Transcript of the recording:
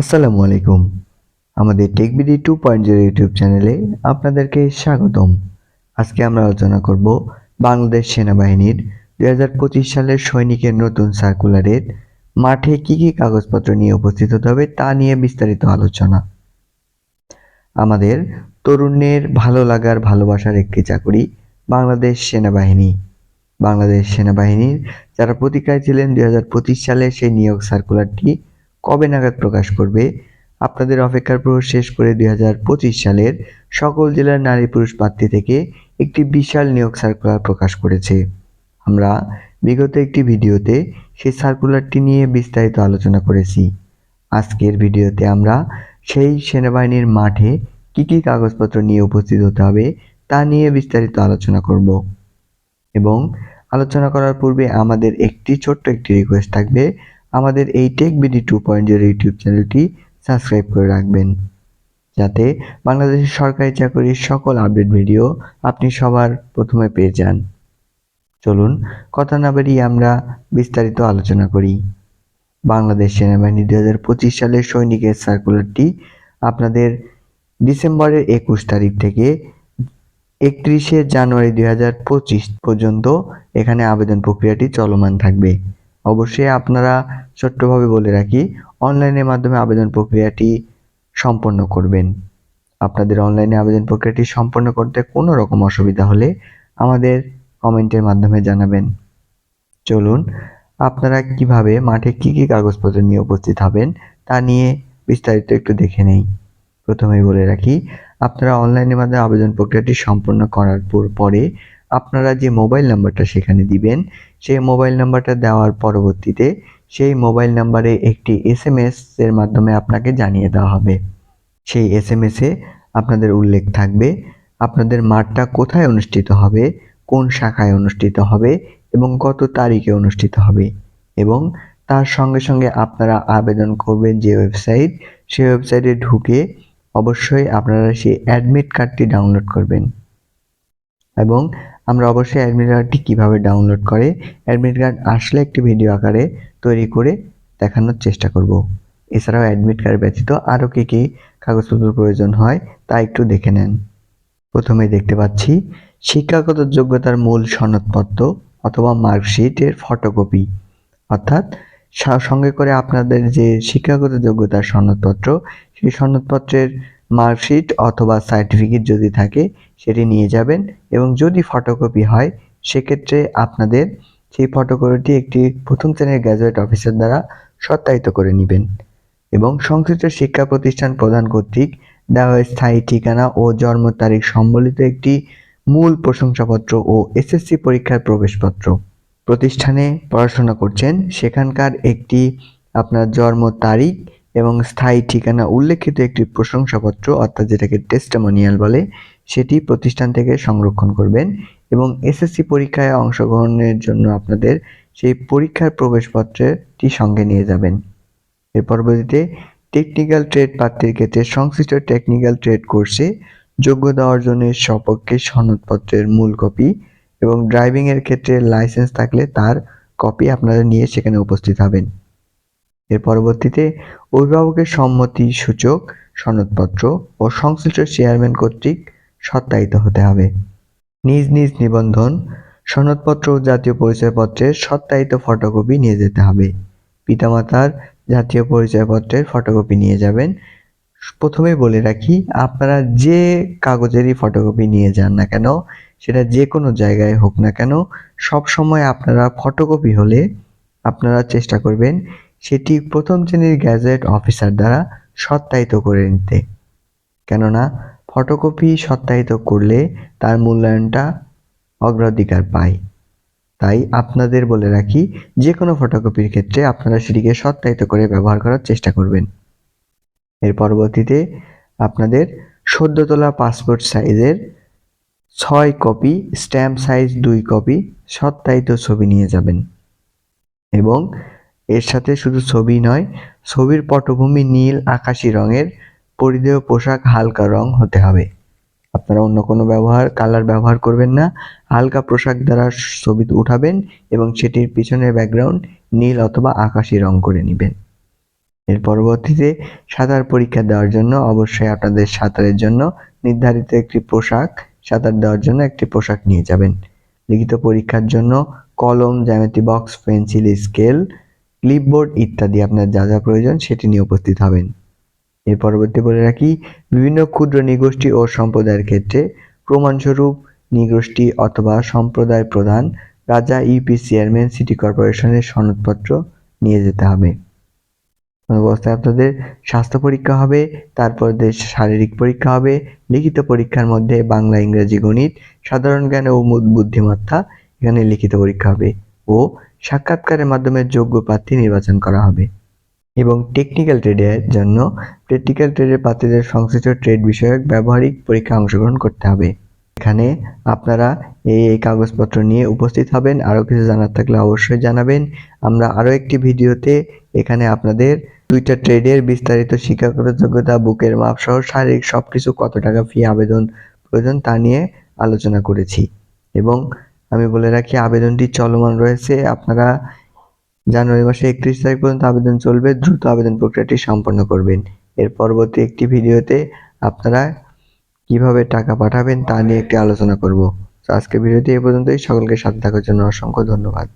আসসালামু আলাইকুম। আমাদের TechBD two point zero YouTube চ্যানেলে আপনাদেরকে স্বাগতম। আজকে আমরা আলোচনা করব বাংলাদেশ সেনাবাহিনীর দুই হাজার পঁচিশ সালের সৈনিকের নতুন সার্কুলারের মাঠে কি কি কাগজপত্র নিয়ে উপস্থিত হতে হবে তা নিয়ে বিস্তারিত আলোচনা। আমাদের তরুণের ভালো লাগার ভালোবাসার একটি চাকুরি বাংলাদেশ সেনাবাহিনী। বাংলাদেশ সেনাবাহিনীর যারা প্রতিকায় ছিলেন দুই হাজার পঁচিশ সালে সেই নিয়োগ সার্কুলারটি কবে নাগাদ প্রকাশ করবে? আপনাদের অপেক্ষার প্রহর শেষ করে দুই হাজার পঁচিশ সালের সকল জেলার নারী পুরুষ প্রার্থী থেকে একটি বিশাল নিয়োগ সার্কুলার প্রকাশ করেছে। আমরা বিগত একটি ভিডিওতে সেই সার্কুলারটি নিয়ে বিস্তারিত আলোচনা করেছি। আজকের ভিডিওতে আমরা সেই সেনাবাহিনীর মাঠে কি কি কাগজপত্র নিয়ে উপস্থিত হতে হবে তা নিয়ে বিস্তারিত আলোচনা করব। এবং আলোচনা করার পূর্বে আমাদের একটি ছোট্ট একটি রিকোয়েস্ট থাকবে। আমাদের এই Tech BD two point zero YouTube চ্যানেলটি সাবস্ক্রাইব করে রাখবেন। যাতে বাংলাদেশের সরকারি চাকরির সকল আপডেট ভিডিও আপনি সবার প্রথমে পেয়ে যান। চলুন, কথা না বাড়িয়ে আমরা বিস্তারিত আলোচনা করি। বাংলাদেশ সেনাবাহিনী দু হাজার পঁচিশ সালের সৈনিকের সার্কুলারটি আপনাদের ডিসেম্বরের একুশ তারিখ থেকে একত্রিশে জানুয়ারি দুই পঁচিশ পর্যন্ত এখানে আবেদন প্রক্রিয়াটি চলমান থাকবে। অবশ্যই আপনারা ছোট্টভাবে বলে রাখি, অনলাইনের মাধ্যমে আবেদন প্রক্রিয়াটি সম্পন্ন করবেন। আপনাদের অনলাইনে আবেদন প্রক্রিয়াটি সম্পন্ন করতে কোনো রকম অসুবিধা হলে আমাদের কমেন্টের মাধ্যমে জানাবেন। চলুন, আপনারা কীভাবে মাঠে কি কি কাগজপত্র নিয়ে উপস্থিত হবেন তা নিয়ে বিস্তারিত একটু দেখে নেই। প্রথমেই বলে রাখি, আপনারা অনলাইনের মাধ্যমে আবেদন প্রক্রিয়াটি সম্পন্ন করার পর পরে আপনারা যে মোবাইল নাম্বারটা সেখানে দিবেন, সেই মোবাইল নাম্বারটা দেওয়ার পরবর্তীতে সেই মোবাইল নাম্বারে একটি এস এম এর মাধ্যমে আপনাকে জানিয়ে দেওয়া হবে। সেই এস এম এসে আপনাদের উল্লেখ থাকবে, আপনাদের মাঠটা কোথায় অনুষ্ঠিত হবে, কোন শাখায় অনুষ্ঠিত হবে এবং কত তারিখে অনুষ্ঠিত হবে এবং তার সঙ্গে সঙ্গে আপনারা আবেদন করবেন যে ওয়েবসাইট, সেই ওয়েবসাইটে ঢুকে অবশ্যই আপনারা সেই অ্যাডমিট কার্ডটি ডাউনলোড করবেন এবং আমরা অবশ্যই অ্যাডমিট কার্ডটি কীভাবে ডাউনলোড করে অ্যাডমিট কার্ড আসলে একটি ভিডিও আকারে তৈরি করে দেখানোর চেষ্টা করব। এছাড়াও অ্যাডমিট কার্ড ব্যতীত আরও কী কী কাগজপত্র প্রয়োজন হয় তা একটু দেখে নেন। প্রথমে দেখতে পাচ্ছি, শিক্ষাগত যোগ্যতার মূল সনদপত্র অথবা মার্কশিটের ফটোকপি অর্থাৎ সঙ্গে করে আপনাদের যে শিক্ষাগত যোগ্যতার সনদপত্র, সেই সনদপত্রের মার্কশিট অথবা সার্টিফিকেট যদি থাকে, সেটি নিয়ে যাবেন এবং যদি ফটোকপি হয়, সেক্ষেত্রে আপনাদের সেই ফটোকপিটি একটি প্রথম শ্রেণির গ্র্যাজুয়েট অফিসার দ্বারা সত্যায়িত করে নেবেন এবং সংশ্লিষ্ট শিক্ষা প্রতিষ্ঠান প্রদান কর্তৃক দেওয়া স্থায়ী ঠিকানা ও জন্ম তারিখ সম্বলিত একটি মূল প্রশংসাপত্র ও এসএসসি পরীক্ষার প্রবেশপত্র। প্রতিষ্ঠানে পড়াশোনা করছেন, সেখানকার একটি আপনার জন্ম তারিখ এবং স্থায়ী ঠিকানা উল্লেখিত একটি প্রশংসাপত্র, অর্থাৎ যেটাকে টেস্টামোনিয়াল বলে, সেটি প্রতিষ্ঠান থেকে সংরক্ষণ করবেন এবং এসএসসি পরীক্ষায় অংশগ্রহণের জন্য আপনাদের সেই পরীক্ষার প্রবেশপত্রটি সঙ্গে নিয়ে যাবেন। এর পরবর্তীতে টেকনিক্যাল ট্রেড প্রার্থীর ক্ষেত্রে সংশ্লিষ্ট টেকনিক্যাল ট্রেড কোর্সে যোগ্যতা অর্জনের সপক্ষে সনদপত্রের মূল কপি এবং ড্রাইভিংয়ের ক্ষেত্রে লাইসেন্স থাকলে তার কপি আপনারা নিয়ে সেখানে উপস্থিত হবেন। এর পরবর্তীতে অভিভাবকের সম্মতি সূচক, সনদপত্র ও সংশ্লিষ্ট চেয়ারম্যান কর্তৃক সত্যায়িত হতে হবে। নিজ নিজ নিবন্ধন, সনদপত্র ও জাতীয় পরিচয়পত্রের সত্যায়িত ফটোকপি নিয়ে যেতে হবে। পিতামাতার জাতীয় পরিচয়পত্রের ফটোকপি নিয়ে যাবেন। প্রথমেই বলে রাখি, আপনারা যে কাগজেরই ফটোকপি নিয়ে যান না কেন, সেটা যে কোনো জায়গায় হোক না কেন সব সময় আপনারা ফটোকপি হলে আপনারা চেষ্টা করবেন সেটি প্রথম শ্রেণির গ্যাজেট অফিসার দ্বারা সত্যায়িত করে নিতে। কেননা, ফটোকপি সত্যায়িত করলে তার মূল্যায়নটা অগ্রাধিকার পায়। তাই আপনাদের বলে রাখি যে কোনো ফটোকপির ক্ষেত্রে আপনারা সেটিকে সত্যায়িত করে ব্যবহার করার চেষ্টা করবেন। এর পরবর্তীতে আপনাদের সদ্য তোলা পাসপোর্ট সাইজের ছয় কপি, স্ট্যাম্প সাইজ দুই কপি সত্যায়িত ছবি নিয়ে যাবেন। এবং এর সাথে শুধু ছবি নয়, ছবির পটভূমি নীল আকাশি রঙের, পরিধেয় পোশাক হালকা রং হতে হবে। আপনারা অন্য কোনো ব্যবহার, কালার ব্যবহার করবেন না। হালকা পোশাক দ্বারা ছবি উঠাবেন এবং সেটির পিছনের ব্যাকগ্রাউন্ড নীল অথবা আকাশি রং করে নেবেন। এর পরবর্তীতে সাঁতার পরীক্ষা দেওয়ার জন্য অবশ্যই আপনাদের সাঁতারের জন্য নির্ধারিত একটি পোশাক, সাঁতার দেওয়ার জন্য একটি পোশাক নিয়ে যাবেন। লিখিত পরীক্ষার জন্য কলম, জ্যামিতি বক্স, পেন্সিল, স্কেল ক্লিপবোর্ড ইত্যাদি আপনার যা যা প্রয়োজন সেটি নিয়ে উপস্থিত হবেন। এর পরবর্তী বলে রাখি, বিভিন্ন ক্ষুদ্র নিগোষ্ঠী ও সম্প্রদায়ের ক্ষেত্রে প্রমাণস্বরূপ নিগোষ্ঠী অথবা সম্প্রদায় প্রধান রাজা ইউপি চেয়ারম্যান সিটি কর্পোরেশনের সনদপত্র নিয়ে যেতে হবে। অবস্থায় আপনাদের স্বাস্থ্য পরীক্ষা হবে, তারপর দেশ শারীরিক পরীক্ষা হবে, লিখিত পরীক্ষার মধ্যে বাংলা, ইংরেজি, গণিত, সাধারণ জ্ঞান ও বুদ্ধিমত্তা এখানে লিখিত পরীক্ষা হবে। ও সাক্ষাৎকারের মাধ্যমে যোগ্য প্রার্থী নির্বাচন করা হবে। এবং টেকনিক্যাল ট্রেডের জন্য প্র্যাকটিক্যাল ট্রেডের প্রার্থীদের সংশ্লিষ্ট ট্রেড বিষয়ক ব্যবহারিক পরীক্ষায় অংশগ্রহণ করতে হবে। এখানে আপনারা এই এই কাগজপত্র নিয়ে উপস্থিত হবেন। আরও কিছু জানার থাকলে অবশ্যই জানাবেন। আমরা আরও একটি ভিডিওতে এখানে আপনাদের দুইটা ট্রেডের বিস্তারিত শিক্ষাগত যোগ্যতা বুকের মাপ সহ শারীরিক সব কিছু কত টাকা ফি আবেদন প্রয়োজন তা নিয়ে আলোচনা করেছি। এবং আমি বলে রাখি, আবেদনটি চলমান রয়েছে। আপনারা জানুয়ারি মাসে একত্রিশ তারিখ পর্যন্ত আবেদন চলবে। দ্রুত আবেদন প্রক্রিয়াটি সম্পন্ন করবেন। এর পরবর্তী একটি ভিডিওতে আপনারা কীভাবে টাকা পাঠাবেন তা নিয়ে একটি আলোচনা করব। তো আজকের ভিডিওটি এ পর্যন্তই। সকলকে সাথে থাকার জন্য অসংখ্য ধন্যবাদ।